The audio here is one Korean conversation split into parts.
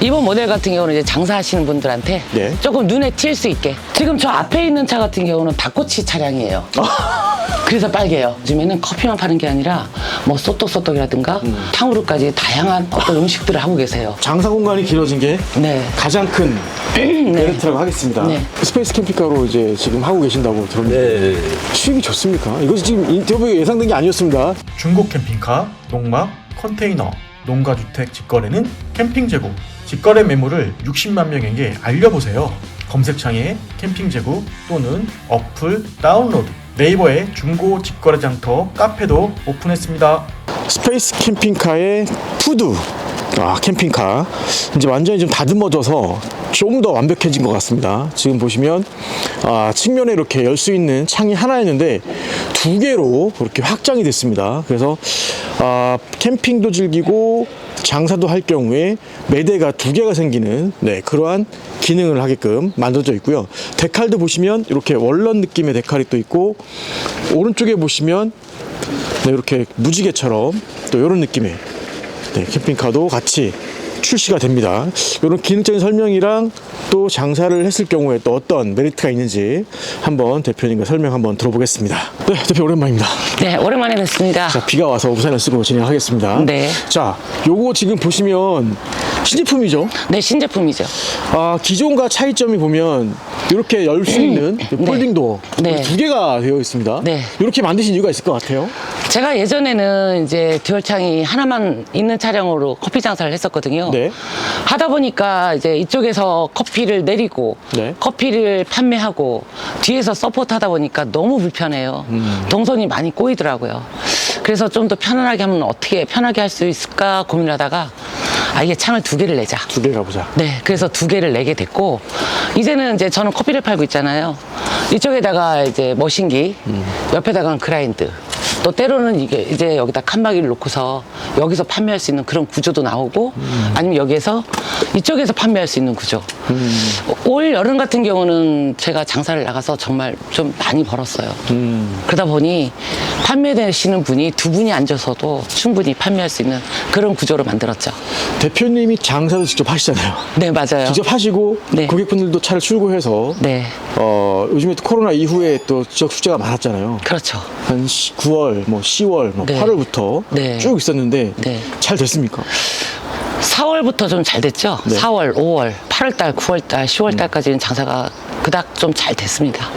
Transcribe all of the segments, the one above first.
이번 모델 같은 경우는 이제 장사하시는 분들한테 네. 조금 눈에 띌 수 있게. 지금 저 앞에 있는 차 같은 경우는 닭꼬치 차량이에요. 그래서 빨개요. 요즘에는 커피만 파는 게 아니라 뭐 소떡소떡이라든가 음. 탕후루까지 다양한 어떤 음식들을 하고 계세요. 장사 공간이 길어진 게 네. 가장 큰 메리트라고 하겠습니다. 네. 스페이스 캠핑카로 이제 지금 하고 계신다고 들었는데 네. 수익이 좋습니까? 이것이 지금 인터뷰에 예상된 게 아니었습니다. 중고 캠핑카, 농막, 컨테이너, 농가주택 직거래는 캠핑 재고, 직거래 매물을 60만 명에게 알려보세요. 검색창에 캠핑 재고 또는 어플 다운로드, 네이버에 중고 직거래 장터 카페도 오픈했습니다. 스페이스 캠핑카의 푸드. 아 캠핑카. 이제 완전히 좀 다듬어져서 좀 더 완벽해진 것 같습니다. 지금 보시면 아, 측면에 이렇게 열 수 있는 창이 하나였는데 두 개로 그렇게 확장이 됐습니다. 그래서 아, 캠핑도 즐기고 장사도 할 경우에 매대가 두 개가 생기는 네, 그러한 기능을 하게끔 만들어져 있고요. 데칼도 보시면 이렇게 원런 느낌의 데칼이 또 있고 오른쪽에 보시면 네, 이렇게 무지개처럼 또 이런 느낌의 네, 캠핑카도 같이 출시가 됩니다. 이런 기능적인 설명이랑 또 장사를 했을 경우에 또 어떤 메리트가 있는지 한번 대표님과 설명 한번 들어보겠습니다. 네, 대표 오랜만입니다. 네, 오랜만에 뵙습니다. 자, 비가 와서 우산을 쓰고 진행하겠습니다. 네. 자, 요거 지금 보시면 신제품이죠. 네, 신제품이죠. 아, 기존과 차이점이 보면 이렇게 열 수 있는 이 폴딩 도어 네. 두 개가 되어 있습니다. 네. 이렇게 만드신 이유가 있을 것 같아요. 제가 예전에는 이제 듀얼창이 하나만 있는 차량으로 커피 장사를 했었거든요. 네. 하다 보니까 이제 이쪽에서 커피를 내리고 네. 커피를 판매하고 뒤에서 서포트 하다 보니까 너무 불편해요. 음. 동선이 많이 꼬이더라고요. 그래서 좀 더 편안하게 하면 어떻게 편하게 할 수 있을까 고민하다가 아 이게 창을 두 개를 내자. 두 개를 가보자. 네, 그래서 두 개를 내게 됐고 이제는 이제 저는 커피를 팔고 있잖아요. 이쪽에다가 이제 머신기, 옆에다가는 그라인드. 또 때로는 이게 이제 여기다 칸막이를 놓고서 여기서 판매할 수 있는 그런 구조도 나오고 아니면 여기에서 이쪽에서 판매할 수 있는 구조. 올 여름 같은 경우는 제가 장사를 나가서 정말 좀 많이 벌었어요. 그러다 보니 판매되시는 분이 두 분이 앉아서도 충분히 판매할 수 있는 그런 구조로 만들었죠. 대표님이 장사도 직접 하시잖아요. 네, 맞아요. 직접 하시고 네. 고객분들도 차를 출고해서 네, 어, 요즘에 또 코로나 이후에 또 지역 숙제가 많았잖아요. 그렇죠. 한 9월, 뭐 10월, 뭐 네. 8월부터 네. 쭉 있었는데 네. 잘 됐습니까? 4월부터 좀 잘 됐죠. 네. 4월, 5월, 8월달, 9월달, 10월달까지는 장사가 그닥 좀 잘 됐습니다.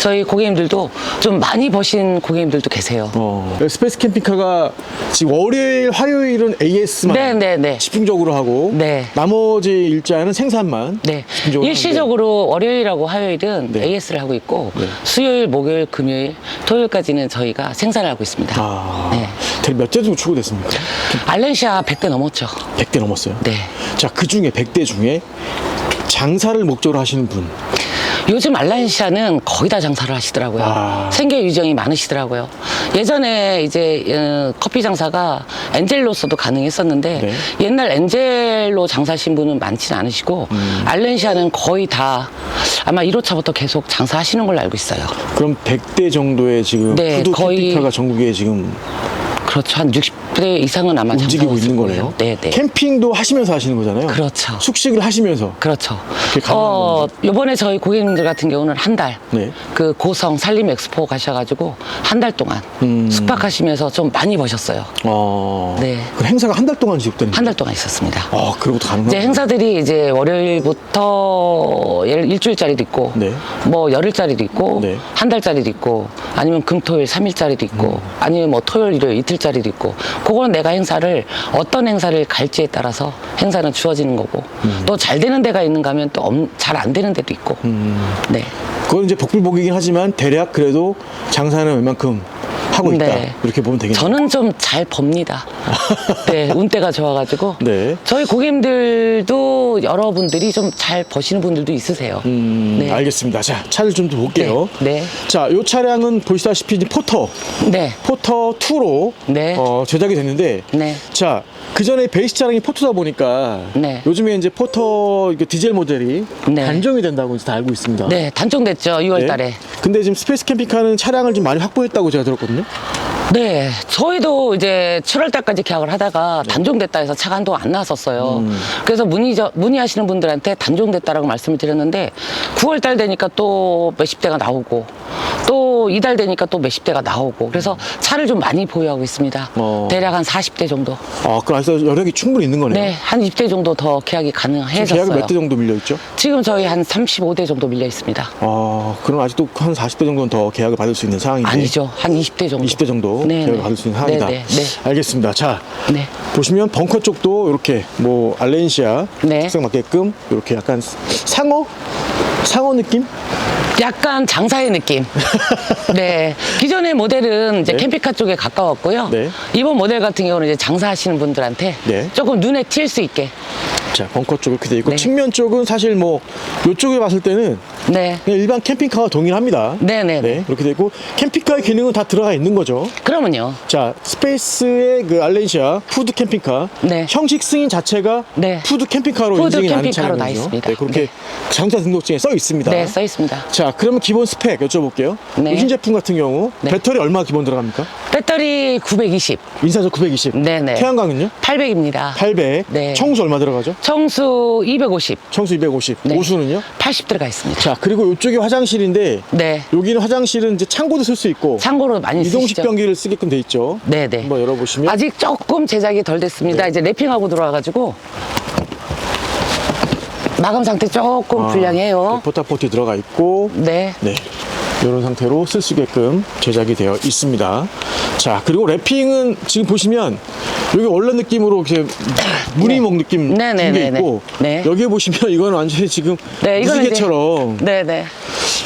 저희 고객님들도 좀 많이 버신 고객님들도 계세요. 어, 스페이스 캠핑카가 지금 월요일, 화요일은 AS만 네, 네, 네. 집중적으로 하고 네. 나머지 일자는 생산만 네. 집중적으로 일시적으로 월요일하고 화요일은 네. AS를 하고 있고 네. 수요일, 목요일, 금요일, 토요일까지는 저희가 생산을 하고 있습니다. 아, 네. 대략 몇 대 정도 출고됐습니까? 알렌시아 100대 넘었죠. 100대 넘었어요. 네. 자, 그 중에 100대 중에 장사를 목적으로 하시는 분 요즘 알란시아는 거의 다 장사를 하시더라고요. 아. 생계 유정이 많으시더라고요. 예전에 이제 어, 커피 장사가 엔젤로서도 가능했었는데 네. 옛날 엔젤로 장사하신 분은 많지는 않으시고 음. 알렌시아는 거의 다 아마 1호차부터 계속 장사하시는 걸로 알고 있어요. 그럼 100대 정도의 지금 네, 푸드 거의- 캠핑카가 전국에 지금 그렇죠. 한 60 대 이상은 아마 움직이고 있는 거네요. 네, 네. 캠핑도 하시면서 하시는 거잖아요. 그렇죠. 숙식을 하시면서. 그렇죠. 그게 가능한 어, 요번에 저희 고객님들 같은 경우는 한 달, 네. 그 고성 산림 엑스포 가셔가지고 한 달 동안 음. 숙박하시면서 좀 많이 버셨어요. 어. 네. 그 행사가 한 달 동안 지속되는 한 달 동안 있었습니다. 아, 그러고도 가능한 이제 행사들이 이제 월요일부터 일- 일주일짜리도 있고, 네. 뭐 열흘짜리도 있고, 네. 한 달짜리도 있고, 아니면 금토일 삼일짜리도 있고, 음. 아니면 뭐 토요일 일요일 이틀짜리도 있고, 그거는 내가 행사를 어떤 행사를 갈지에 따라서 행사는 주어지는 거고, 음. 또잘 되는 데가 있는가 하면 또 잘 안 되는 데도 있고, 음. 네. 그건 이제 복불복이긴 하지만 대략 그래도 장사는 웬만큼 하고 있다. 네. 이렇게 보면 되겠네요. 저는 좀 잘 법니다. 네, 운때가 좋아가지고. 네. 저희 고객님들도 여러분들이 좀 잘 버시는 분들도 있으세요. 음, 네. 알겠습니다. 자, 차를 좀 더 볼게요. 네, 네. 자, 요 차량은 보시다시피 이제 포터, 네. 포터 2로 네. 어, 제작이 됐는데, 네. 자, 그 전에 베이스 차량이 포터다 보니까 네. 요즘에 이제 포터 디젤 모델이 네. 단종이 된다고 이제 다 알고 있습니다. 네, 단종됐죠. 6월 달에. 근데 지금 스페이스 캠핑카는 차량을 좀 많이 확보했다고 제가 들었거든요. 네, 저희도 이제 7월 달까지 계약을 하다가 단종됐다 해서 차가 한동안 안 나왔었어요. 그래서 문의, 문의하시는 분들한테 단종됐다라고 말씀을 드렸는데 9월 달 되니까 또 몇십 대가 나오고 또 이달 되니까 또 몇십 대가 나오고 그래서 차를 좀 많이 보유하고 있습니다. 어. 대략 한 40대 정도. 아, 그럼 아직도 여력이 충분히 있는 거네요. 네, 한 20대 정도 더 계약이 지금 가능해졌어요. 계약이 몇 대 정도 밀려 있죠? 지금 저희 한 35대 정도 밀려 있습니다. 아, 그럼 아직도 한 40대 정도는 더 계약을 받을 수 있는 상황인데. 아니죠. 한 20대 정도. 20대 정도 네, 네. 받을 수 있는 상황이다. 네, 네, 네. 알겠습니다. 자, 네. 보시면 벙커 쪽도 이렇게 뭐 알렌시아 네. 특색 맞게끔 이렇게 약간 상어 상어 느낌? 약간 장사의 느낌. 네. 기존의 모델은 이제 네. 캠핑카 쪽에 가까웠고요. 네. 이번 모델 같은 경우는 이제 장사하시는 분들한테 네. 조금 눈에 띌수 있게. 자, 벙커 쪽 이렇게 돼 있고 네. 측면 쪽은 사실 뭐 이쪽에 봤을 때는 네. 그냥 일반 캠핑카와 동일합니다. 네, 네, 네. 이렇게 돼 있고 캠핑카의 기능은 다 들어가 있는 거죠. 그러면요. 자, 스페이스의 그 알렌시아 푸드 캠핑카 네. 형식 승인 자체가 네. 푸드 캠핑카로 푸드 인증이 캠핑카로 나. 있습니다. 네, 그렇게 네. 자동차 등록증에 써 있습니다. 네, 써 있습니다. 자, 그러면 기본 스펙 여쭤볼게요. 네. 이 신제품 같은 경우 네. 배터리 얼마 기본 들어갑니까? 배터리 920, 인산소 920. 네네. 태양광은요? 800입니다. 800. 네. 청수 얼마 들어가죠? 청수 250, 청수 250. 네. 오수는요? 80 들어가 있습니다. 자, 그리고 이쪽이 화장실인데 네. 여기는 화장실은 이제 창고도 쓸 수 있고 참고로 많이 이동식 쓰시죠. 변기를 쓰게끔 돼 있죠. 네네. 한번 열어보시면 아직 조금 제작이 덜 됐습니다. 네. 이제 랩핑하고 들어와가지고 마감 상태 조금 아, 불량해요. 네, 포타포트 들어가 있고 네. 네. 이런 상태로 쓸 수 있게끔 제작이 되어 있습니다. 자, 그리고 랩핑은 지금 보시면 여기 원래 느낌으로 이렇게 무늬목 느낌 네, 네, 네, 네. 있고 네. 여기에 보시면 이건 완전히 지금 네, 이거는 무지개처럼 네네.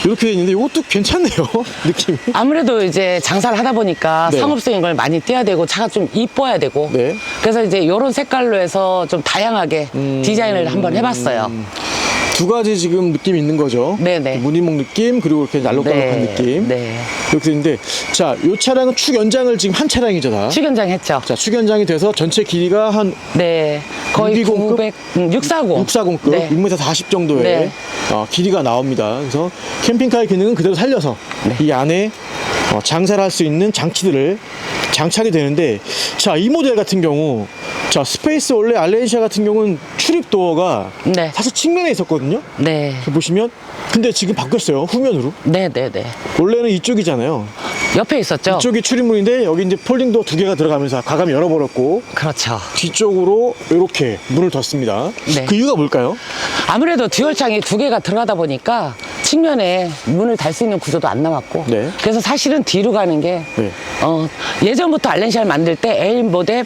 이렇게 돼 있는데 이것도 괜찮네요. 느낌이. 아무래도 이제 장사를 하다 보니까 네. 상업적인 걸 많이 떼야 되고 차가 좀 이뻐야 되고 네. 그래서 이제 이런 색깔로 해서 좀 다양하게 음. 디자인을 한번 해봤어요. 두 가지 지금 느낌이 있는 거죠. 네네. 무늬목 느낌 그리고 이렇게 알록달록한 느낌. 네. 이렇게 되는데 자, 이 차량은 축 연장을 지금 한 차량이죠, 다. 추견장 했죠. 자, 축 연장이 돼서 전체 길이가 한 네. 거의 620 급? 900, 음, 640. 640급, 네. 6m 40 정도의 네. 어, 길이가 나옵니다. 그래서 캠핑카의 기능은 그대로 살려서 네. 이 안에 어, 장사를 할 수 있는 장치들을 장착이 되는데 자, 이 모델 같은 경우 자, 스페이스 원래 알렌시아 같은 경우는 출입 도어가 네. 사실 측면에 있었거든요. 네. 보시면 근데 지금 바뀌었어요. 후면으로. 네, 네, 네. 원래는 이쪽이잖아요. 옆에 있었죠? 이쪽이 출입문인데 여기 이제 폴딩도 두 개가 들어가면서 과감히 열어버렸고 그렇죠. 뒤쪽으로 이렇게 문을 뒀습니다. 네. 그 이유가 뭘까요? 아무래도 듀얼창이 두 개가 들어가다 보니까 측면에 문을 달 수 있는 구조도 안 나왔고 네. 그래서 사실은 뒤로 가는 게 네. 어, 예전부터 알렌시아를 만들 때 A 모델,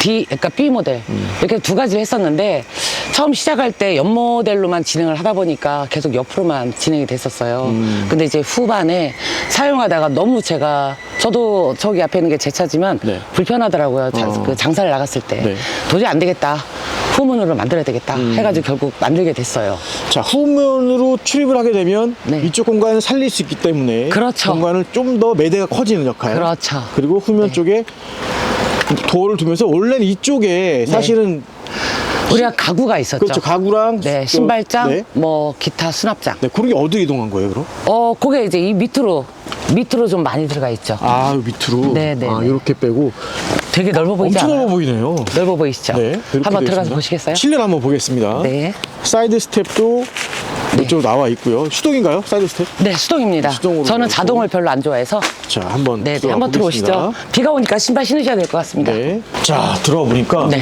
D, 그러니까 B 모델 음. 이렇게 두 가지를 했었는데 처음 시작할 때 옆 모델로만 진행을 하다 보니까 계속 옆으로만 진행이 됐었어요. 음. 근데 이제 후반에 사용하다가 너무 제가 저도 저기 앞에 있는 게 제 차지만 네. 불편하더라고요. 자- 어. 그 장사를 나갔을 때 네. 음. 도저히 안 되겠다. 후문으로 만들어야 되겠다 해가지고 결국 만들게 됐어요. 자 후면으로 출입을 하게 되면 네. 이쪽 공간을 살릴 수 있기 때문에 그렇죠. 공간을 좀 더 매대가 커지는 역할. 그렇죠. 그리고 후면 네. 쪽에 도어를 두면서 원래는 이쪽에 사실은 우리가 가구가 있었죠. 그렇죠 가구랑 네, 또- 신발장, 네. 뭐 기타 수납장. 네, 그런 게 어디로 이동한 거예요, 그럼? 어, 그게 이제 이 밑으로 밑으로 좀 많이 들어가 있죠. 아, 요 밑으로. 네, 네, 아, 네. 이렇게 빼고 되게 넓어 보이지 엄청 않아요? 넓어 보이네요. 넓어 보이시죠? 네, 이렇게 한번 되어 들어가서 있습니다. 보시겠어요? 실내를 한번 보겠습니다. 네. 사이드 스텝도 이쪽으로 나와 있고요. 수동인가요? 사이드 스텝? 네, 수동입니다. 수동으로 저는 들어가고. 자동을 별로 안 좋아해서 자, 한번 네, 네, 들어가 한번 들어오시죠. 보겠습니다. 비가 오니까 신발 신으셔야 될 것 같습니다. 네. 자, 들어가 보니까 네.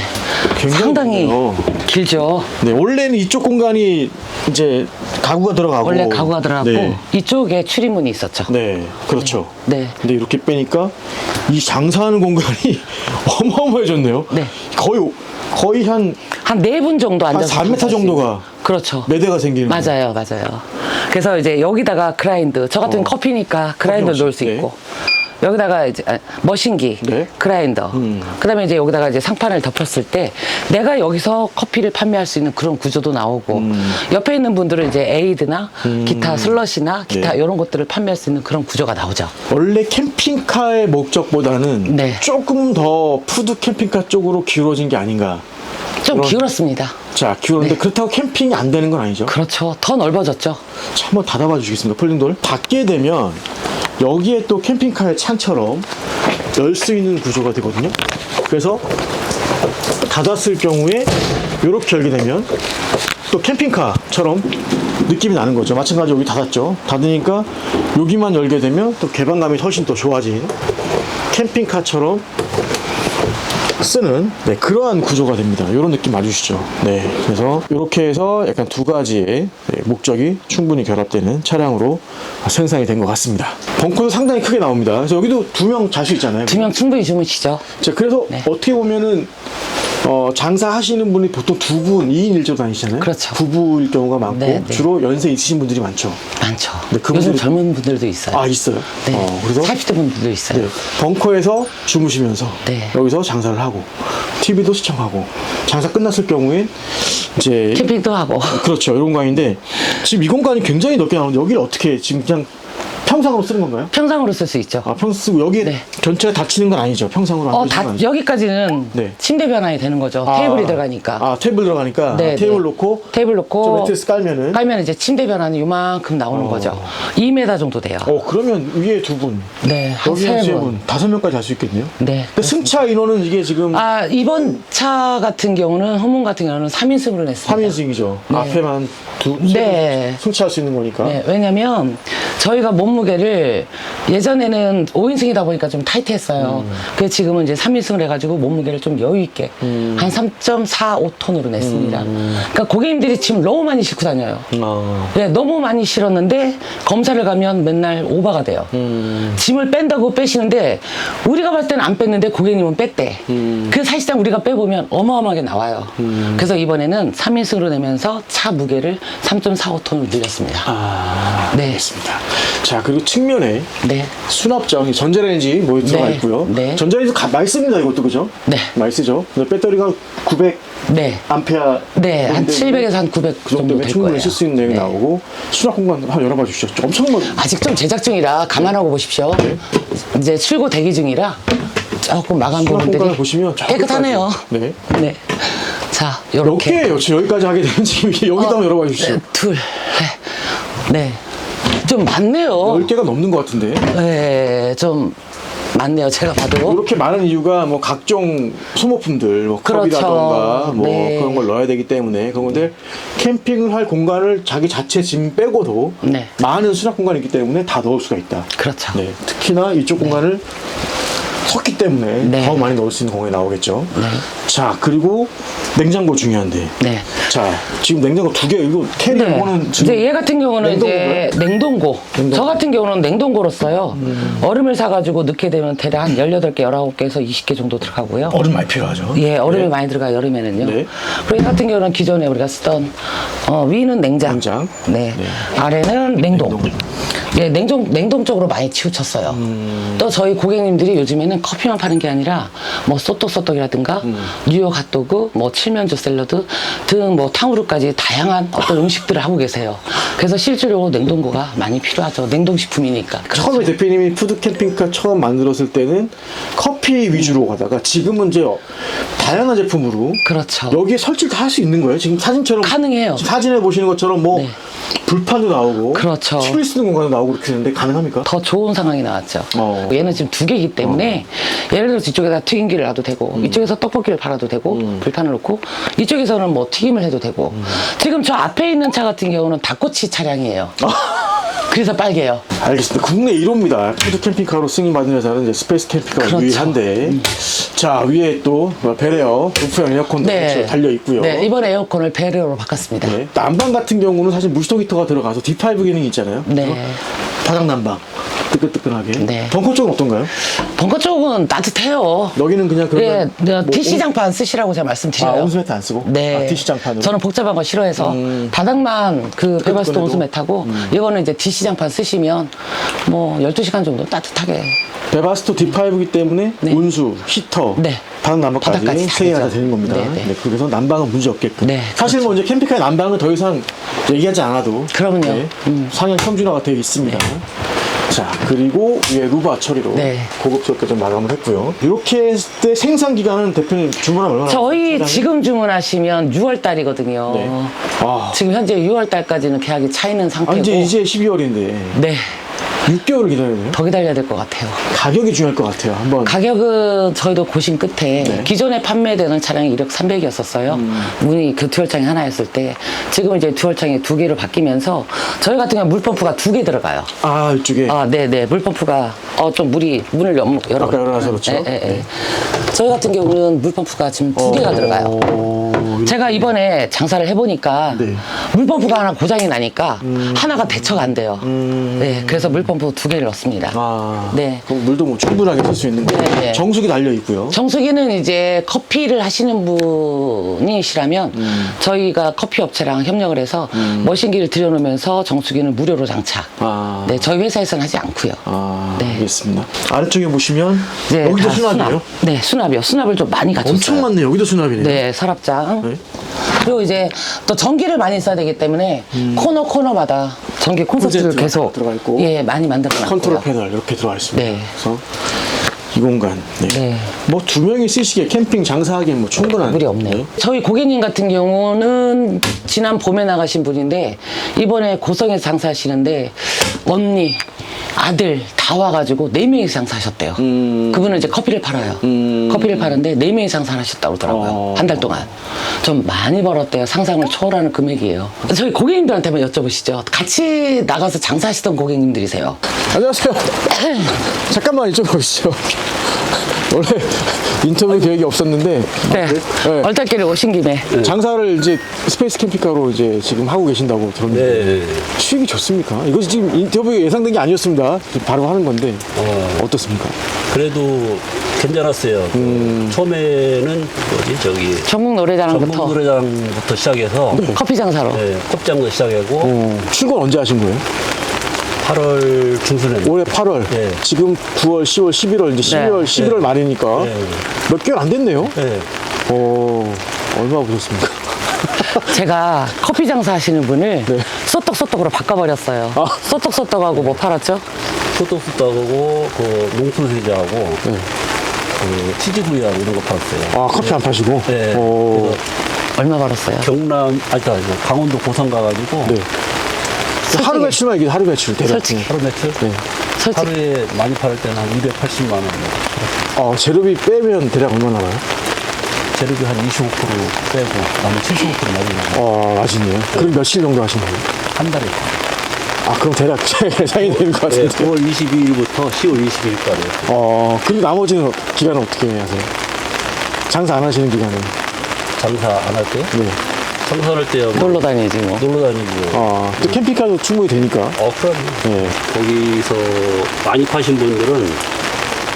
굉장히 상당히 넓네요. 길죠. 네, 원래는 이쪽 공간이 이제 가구가 들어가고 원래 가구가 들어갔고 네, 이쪽에 출입문이 있었죠. 네, 그렇죠. 네. 근데 이렇게 빼니까 이 장사하는 공간이 어마어마해졌네요. 네. 거의 거의 한 한 네 분 정도 앉아서 4m 장사할 수 정도가. 그렇죠. 매대가 생기는. 맞아요, 맞아요. 그래서 이제 여기다가 그라인드, 저 같은 어. 커피니까 그라인더 커피 놓을 수 머신, 있고. 여기다가 이제 아, 머신기, 네. 그라인더. 음. 그다음에 이제 여기다가 이제 상판을 덮었을 때 내가 여기서 커피를 판매할 수 있는 그런 구조도 나오고 음. 옆에 있는 분들은 이제 에이드나 기타 슬러시나 기타 네. 이런 것들을 판매할 수 있는 그런 구조가 나오죠. 원래 캠핑카의 목적보다는 네. 조금 더 푸드 캠핑카 쪽으로 기울어진 게 아닌가. 좀 그런- 기울었습니다. 자, 기울었는데 네. 그렇다고 캠핑이 안 되는 건 아니죠. 그렇죠. 더 넓어졌죠. 자, 한번 닫아봐 주시겠습니다. 폴딩도를. 닫게 되면 여기에 또 캠핑카의 창처럼 열 수 있는 구조가 되거든요. 그래서 닫았을 경우에 이렇게 열게 되면 또 캠핑카처럼 느낌이 나는 거죠. 마찬가지로 여기 닫았죠. 닫으니까 여기만 열게 되면 또 개방감이 훨씬 더 좋아진 캠핑카처럼 쓰는 네, 그러한 구조가 됩니다. 이런 느낌 맞으시죠? 네. 그래서 이렇게 해서 약간 두 가지의 네, 목적이 충분히 결합되는 차량으로 생산이 된 것 같습니다. 벙커도 상당히 크게 나옵니다. 그래서 여기도 두 명 잘 수 있잖아요. 두 명 충분히 주무시죠. 자, 그래서 네. 어떻게 보면은 어, 장사하시는 분이 보통 두 분, 2인 1조로 다니시잖아요. 그렇죠. 부부일 경우가 많고 네, 네. 주로 연세 있으신 분들이 많죠. 많죠. 네, 그분들이- 요즘 젊은 분들도 있어요. 아, 있어요. 네. 어, 그래서 40대 분들도 있어요. 네, 벙커에서 주무시면서 네. 여기서 장사를 하고 TV도 시청하고 장사 끝났을 경우에 이제 캠핑도 하고. 그렇죠 이런 공간인데 지금 이 공간이 굉장히 넓게 나오는데 여기를 어떻게 지금 그냥 평상으로 쓰는 건가요? 평상으로 쓸 수 있죠. 아 평상 쓰고 여기 네. 전체가 닫히는 건 아니죠 평상으로 안 어, 다, 건 아니죠? 여기까지는 네. 침대 변환이 되는 거죠. 아, 테이블이 들어가니까. 아 테이블 들어가니까 네, 아, 테이블 네. 놓고 테이블 저 놓고 매트리스 깔면은 깔면 이제 침대 변환이 요만큼 나오는 어. 거죠. 2m 정도 돼요. 어 그러면 위에 두 분, 네, 한 여기에 세 세 분. 분, 다섯 명까지 할 수 있겠네요. 네. 근데 승차 인원은 이게 지금 아, 이번 차 같은 경우는, 허문 같은 경우는 3인승으로 냈습니다. 3인승이죠. 네. 앞에만 두, 네. 네. 승차할 수 있는 거니까. 네, 왜냐면 저희가 몸무게 를 예전에는 5인승이다 보니까 좀 타이트했어요. 음. 그래서 지금은 이제 3인승을 해가지고 몸무게를 좀 여유 있게 음. 한 3.45톤으로 냈습니다. 그러니까 고객님들이 짐을 너무 많이 싣고 다녀요. 아. 네, 너무 많이 실었는데 검사를 가면 맨날 오바가 돼요. 음. 짐을 뺀다고 빼시는데 우리가 봤을 때는 안 뺐는데 고객님은 뺐대. 음. 그 사실상 우리가 빼보면 어마어마하게 나와요. 그래서 이번에는 3인승으로 내면서 차 무게를 3.45톤을 늘렸습니다. 아. 네. 알겠습니다. 자, 그리고 측면에 네. 수납장, 전자레인지 뭐 들어가 네. 있고요. 네. 전자레인지 가, 많이 씁니다, 이것도 그죠? 네. 많이 쓰죠. 근데 배터리가 900 네. 암페어. 네, 한 700에서 한 900 그 정도 정도면 될 충분히 거예요. 쓸 수 있는 내용이 네. 나오고 수납 공간 한번 열어봐 주시죠. 엄청 뭐 아직 좀 제작 중이라 감안하고 보십시오. 이제 출고 대기 중이라 조금 마감 수납 부분들이 보시면 저기까지. 깨끗하네요. 네. 네. 자, 몇 요렇게 개예요? 지금 여기까지 하게 되면 지금 이게 여기다 한번 열어봐 주시죠. 네, 둘, 네. 네. 좀 많네요. 10개가 넘는 것 같은데. 네, 좀 많네요. 제가 봐도. 이렇게 많은 이유가 뭐 각종 소모품들, 뭐 그렇죠. 컵이라던가 뭐 네. 그런 걸 넣어야 되기 때문에 그런 건데 캠핑을 할 공간을 자기 자체 짐 빼고도 네. 많은 수납 공간이 있기 때문에 다 넣을 수가 있다. 그렇죠. 네, 특히나 이쪽 공간을 섰기 때문에 네. 더 많이 넣을 수 있는 공간이 나오겠죠. 자, 그리고 냉장고 중요한데. 네. 자, 지금 냉장고 두 개, 이거 캐리 네. 이거는 지금 이제 얘 같은 경우는 이제 냉동고. 냉동고. 저 같은 경우는 냉동고로 써요. 얼음을 사가지고 넣게 되면 대략 한 18개, 19개에서 20개 정도 들어가고요. 얼음 많이 필요하죠. 예, 얼음이 네. 많이 들어가 여름에는요. 네. 그리고 얘 같은 경우는 기존에 우리가 쓰던 어, 위는 냉장, 냉장. 네. 네. 아래는 냉동. 냉동. 예, 냉동 냉동 쪽으로 많이 치우쳤어요. 음. 또 저희 고객님들이 요즘에는 커피만 파는 게 아니라 뭐 소떡소떡이라든가 음. 뉴욕 핫도그, 뭐 칠면조 샐러드 등 뭐 탕후루까지 다양한 어떤 음식들을 하고 계세요. 그래서 실제로 냉동고가 많이 필요하죠. 냉동식품이니까. 처음에 대표님이 푸드 캠핑카 처음 만들었을 때는 커피 위주로 가다가 지금은 이제 다양한 제품으로 그렇죠. 여기에 설치를 다 할 수 있는 거예요. 지금 사진처럼 가능해요. 지금 사진에 보시는 것처럼 뭐 네. 불판도 나오고 그렇죠. TV를 쓰는 공간도 나오고 그렇게 되는데 가능합니까? 더 좋은 상황이 나왔죠. 어. 얘는 지금 두 개이기 때문에 예를 들어서 이쪽에다 튀김기를 놔도 되고 음. 이쪽에서 떡볶이를 팔아도 되고 불판을 놓고 이쪽에서는 뭐 튀김을 해도 되고 음. 지금 저 앞에 있는 차 같은 경우는 닭꼬치 차량이에요. 그래서 빨개요. 알겠습니다. 국내 1호입니다. 푸드 캠핑카로 승인받은 회사는 이제 스페이스 캠핑카가 그렇죠. 유일한데 자 위에 또 베레어 루프형 에어컨도 같이 달려 있고요. 네, 이번에 에어컨을 배려로 바꿨습니다. 네. 난방 같은 경우는 사실 무시동 히터가 들어가서 D5 기능이 있잖아요. 네. 바닥 난방 뜨끈뜨끈하게. 네. 벙커 쪽은 어떤가요? 벙커 쪽은 따뜻해요. 여기는 그냥 네, 그러면 뭐 DC 온- 장판 쓰시라고 제가 아 말씀드려요. 온수매트 안 쓰고? 네. 아, DC 장판으로. 저는 복잡한 거 싫어해서 음. 바닥만 그 베바스톤 그래도- 음. 온수매트하고 이거는 이제 DC 장판 쓰시면 뭐 12시간 정도 따뜻하게 베바스토 D5이기 때문에 네. 온수, 히터, 네. 바닥 난방까지 바닥까지 다세 개가 다 되죠. 되는 겁니다. 네, 네. 네, 그래서 난방은 문제 없게끔. 네, 사실 뭐 이제 캠핑카의 난방은 더 이상 얘기하지 않아도 그럼요. 네, 음. 상향 평준화가 되어 있습니다. 자 그리고 위에 루바 처리로 네. 고급스럽게 좀 마감을 했고요. 이렇게 했을 때 생산 기간은 대표님 주문하면 얼마나? 저희 시간이? 지금 주문하시면 6월 달이거든요. 네. 아, 지금 현재 6월 달까지는 계약이 차 있는 아, 상태고 이제 이제 12월인데 네. 6개월을 기다려야 돼요? 더 기다려야 될 것 같아요. 가격이 중요할 것 같아요. 한번. 가격은 저희도 고심 끝에 네. 기존에 판매되는 차량이 이력 300이었었어요. 음. 문이 그 듀얼창이 하나였을 때 지금 이제 듀얼창이 두 개로 바뀌면서 저희 같은 경우 물펌프가 두 개 들어가요. 아, 이쪽에. 아, 네, 네. 물펌프가 어 좀 물이 문을 연- 열어. 아까 열어놔서 그렇죠? 예, 예, 예. 저희 같은 경우는 물펌프가 지금 두 개가 들어가요. 어, 제가 이번에 장사를 해보니까 네. 음. 물펌프가 하나 고장이 나니까 하나가 대처가 안 돼요. 네, 그래서 물펌프 두 개를 넣습니다. 아. 네. 그럼 물도 뭐 충분하게 쓸 수 있는 거. 네, 네. 정수기 달려 있고요. 정수기는 이제 커피를 하시는 분이시라면 음. 저희가 커피 업체랑 협력을 해서 머신기를 들여놓으면서 정수기는 무료로 장착. 아. 네, 저희 회사에서는 하지 않고요. 아, 네. 알겠습니다. 아래쪽에 보시면 이제 여기도 다 수납이에요. 수납. 네, 수납이요. 수납을 좀 많이 갖췄어요. 엄청 많네요. 여기도 수납이네요. 네, 서랍장. 네. 그리고 이제 또 전기를 많이 써야 되기 때문에 코너 코너마다 전기 콘센트를 콘센트가 계속 들어가 있고 예 많이 만들어 놨고요. 컨트롤 패널 이렇게 들어가 있습니다. 네. 그래서 이 공간. 네. 네. 뭐 두 명이 쓰시기에 캠핑 장사하기에 뭐 충분한. 물이 없네요. 저희 고객님 같은 경우는 지난 봄에 나가신 분인데 이번에 고성에서 장사하시는데 언니, 아들 다 와가지고 네 명이 장사하셨대요. 음. 그분은 이제 커피를 팔아요. 커피를 파는데 네 명이 장사하셨다고 그러더라고요. 어. 한달 동안 좀 많이 벌었대요. 상상을 초월하는 금액이에요. 저희 고객님들한테만 여쭤보시죠. 같이 나가서 장사하시던 고객님들이세요. 안녕하세요. 잠깐만 이쪽 오시죠. 원래 인터뷰 계획이 없었는데 네. 네. 얼떨결에 오신 김에 장사를 이제 스페이스 캠핑카로 이제 지금 하고 계신다고 들었는데 네. 수익이 좋습니까? 이것이 지금 인터뷰 예상된 게 아니었습니다. 바로 하는 건데 어. 떻습니까 그래도 괜찮았어요. 그 처음에는 뭐지 저기 전국 노래자랑부터 전국 노래장부터 시작해서 커피 장사로. 네, 컵장도 시작하고 어, 출근 언제 하신 거예요? 8월 중순에 올해 8월. 네. 지금 9월, 10월, 11월 이제 12월, 11월 말이니까 네. 몇 개월 안 됐네요. 네. 어, 얼마나 보셨습니까? 제가 커피 장사 하시는 분을 소떡소떡으로 바꿔버렸어요. 아. 소떡소떡하고 뭐 팔았죠? 소떡소떡하고 그 농풀세제하고 그 치즈구이하고 이런 거 팔았어요. 아, 커피 안 파시고? 네. 어, 그래서 얼마 벌었어요? 경남 아니 아니 강원도 고성 가가지고 네. 하루 매출만 이게 하루 매출 대략. 솔직히. 하루 매출 네. 솔직히 하루에 많이 팔을 때는 한 280만 원. 어, 재료비 빼면 대략 얼마 나와요? 재료비 한 25% 빼고 남은 75% 나중에 어, 맛있네요. 그럼 며칠 정도 하신 거예요? 한 달에. 아, 그럼 대략 예상이 되는 것 네, 같은데. 9월 22일부터 10월 20일까지. 어, 그럼 나머지는 기간은 어떻게 하세요? 장사 안 하시는 기간은? 장사 안 할 때? 네. 장사할 때뭐 놀러 다니지 뭐. 놀러 다니고. 어, 또 캠핑카도 충분히 되니까. 어, 그럼. 네. 거기서 많이 파신 분들은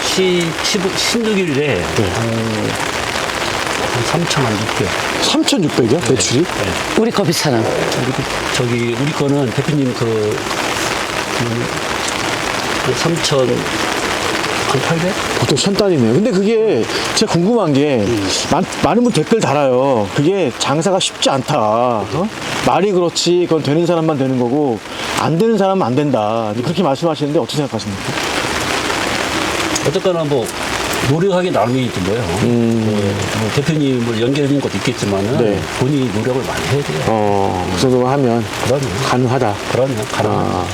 시, 16일에 한 3천 한 6개. 3,600이요? 매출이? 우리 커피차는 그리고 저기, 우리 거는 대표님 그, 음, 한 3천, 한 800? 보통 천 단위네요. 근데 그게 제가 궁금한 게 많, 많은 분 댓글 달아요. 그게 장사가 쉽지 않다. 어? 말이 그렇지 그건 되는 사람만 되는 거고 안 되는 사람은 안 된다. 그렇게 말씀하시는데 어떻게 생각하십니까? 어쨌거나 뭐, 노력하기 나름이지 뭐예요. 뭐, 뭐 대표님을 연결해 준 것도 있겠지만은 네. 본인이 노력을 많이 해야 돼요. 어, 그 정도만 하면 그럼요. 가능하다. 그럼요. 가능합니다. 아,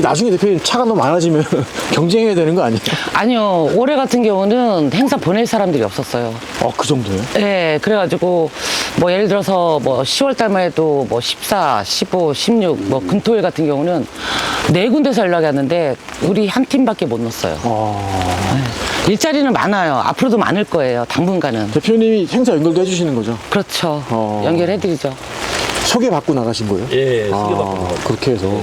나중에 대표님 차가 너무 많아지면 경쟁해야 되는 거 아니에요? 아니요 올해 같은 경우는 행사 보낼 사람들이 없었어요. 어, 그 정도예요? 네, 그래가지고 뭐 예를 들어서 뭐 10월 달만 해도 뭐 14, 15, 16, 뭐 금토일 같은 경우는 네 군데서 연락이 왔는데 우리 한 팀밖에 못 넣었어요. 어, 일자리는 많아요. 앞으로도 많을 거예요. 당분간은. 대표님이 행사 연결도 해주시는 거죠? 그렇죠. 어. 연결해드리죠. 소개받고 나가신 거예요? 예, 아, 소개받고 나가죠. 그렇게 해서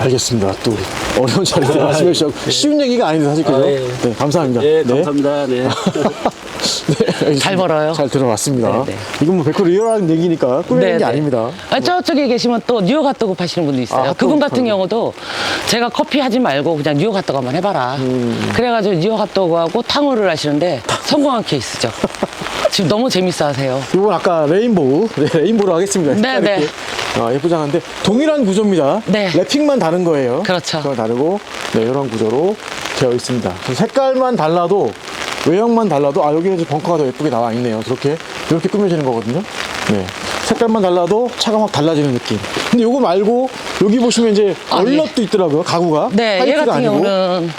알겠습니다. 또 어려운 자리에 말씀해 주셔서 쉬운 얘기가 아닌데 사실 그죠? 아, 예. 네, 감사합니다. 예, 네. 감사합니다. 네. 네. 잘 벌어요. 잘 들어봤습니다. 네, 네. 이건 뭐100% 리얼한 얘기니까 꾸미는 게 아닙니다. 아, 저쪽에 계시면 또 뉴욕 핫도그 파시는 분도 있어요. 아, 그분 같은 파는. 경우도 제가 커피 하지 말고 그냥 뉴욕 핫도그 한번 해봐라. 음. 그래가지고 뉴욕 핫도그하고 탕후루를 하시는데 성공한 케이스죠. 지금 너무 재밌어 하세요. 이건 아까 레인보우, 네, 레인보우로 하겠습니다. 네, 이렇게. 네. 아, 예쁘장한데 동일한 구조입니다. 네. 랩핑만 다른 거예요. 그렇죠. 그거 다르고 네, 이런 구조로 되어 있습니다. 색깔만 달라도 외형만 달라도 아 여기는 이제 벙커가 더 예쁘게 나와 있네요. 그렇게 이렇게 꾸며지는 거거든요. 네. 색깔만 달라도 차가 확 달라지는 느낌. 근데 요거 말고 여기 보시면 이제 아, 얼럿도 있더라고요. 가구가. 네, 얘 같은 아니고. 경우는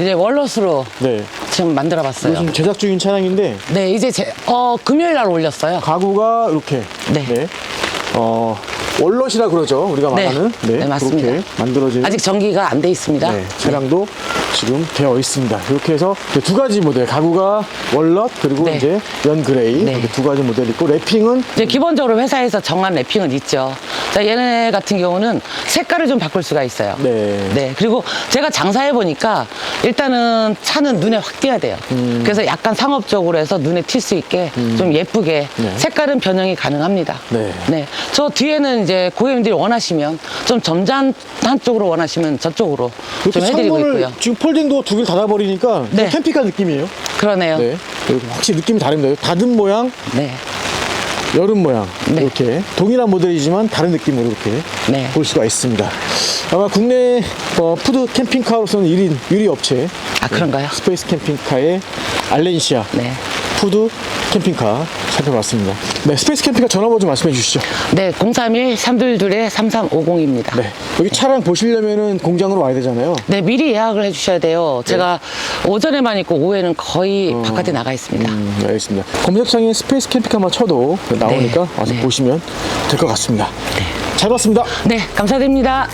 이제 월넛으로 네. 지금 만들어 봤어요. 요즘 제작 중인 차량인데 네, 이제 제, 어, 금요일 날 올렸어요. 가구가 이렇게 네. 어 월럿이라 그러죠 우리가 네. 말하는 네, 맞습니다. 그렇게 만들어지는 아직 전기가 안 돼 있습니다. 네, 차량도 지금 되어 있습니다. 이렇게 해서 두 가지 모델 가구가 월럿 그리고 네. 이제 연 그레이 네. 이렇게 두 가지 모델 있고 래핑은 이제 기본적으로 회사에서 정한 랩핑은 있죠. 자, 얘네 같은 경우는 색깔을 좀 바꿀 수가 있어요. 네. 네. 그리고 제가 장사해 보니까 일단은 차는 눈에 확 띄어야 돼요. 음. 그래서 약간 상업적으로 해서 눈에 튈 수 있게 좀 예쁘게 네. 색깔은 변형이 가능합니다. 네. 저 뒤에는 이제 고객님들이 원하시면 좀 점잖한 쪽으로 원하시면 저쪽으로 좀 해드리고 있고요. 지금 폴딩 도어 두 개를 닫아버리니까 네. 캠핑카 느낌이에요. 그러네요. 네. 이렇게 확실히 느낌이 다릅니다. 닫은 모양, 네. 여름 모양 네. 이렇게 동일한 모델이지만 다른 느낌으로 이렇게 네. 볼 수가 있습니다. 아마 국내 어, 푸드 캠핑카로서는 1인 유리 업체 아, 그런가요? 스페이스 캠핑카의 알렌시아 네. 푸드 캠핑카 살펴봤습니다. 네, 스페이스 캠핑카 전화번호 좀 말씀해 주시죠. 네, 031-322-3350입니다. 네, 여기 차량 보시려면은 공장으로 와야 되잖아요. 네, 미리 예약을 해 주셔야 돼요. 제가 오전에만 있고 오후에는 거의 바깥에 나가 있습니다. 음, 네, 알겠습니다. 검색창에 스페이스 캠핑카만 쳐도 나오니까 네, 와서 네. 보시면 될 것 같습니다. 잘 봤습니다. 네, 감사드립니다.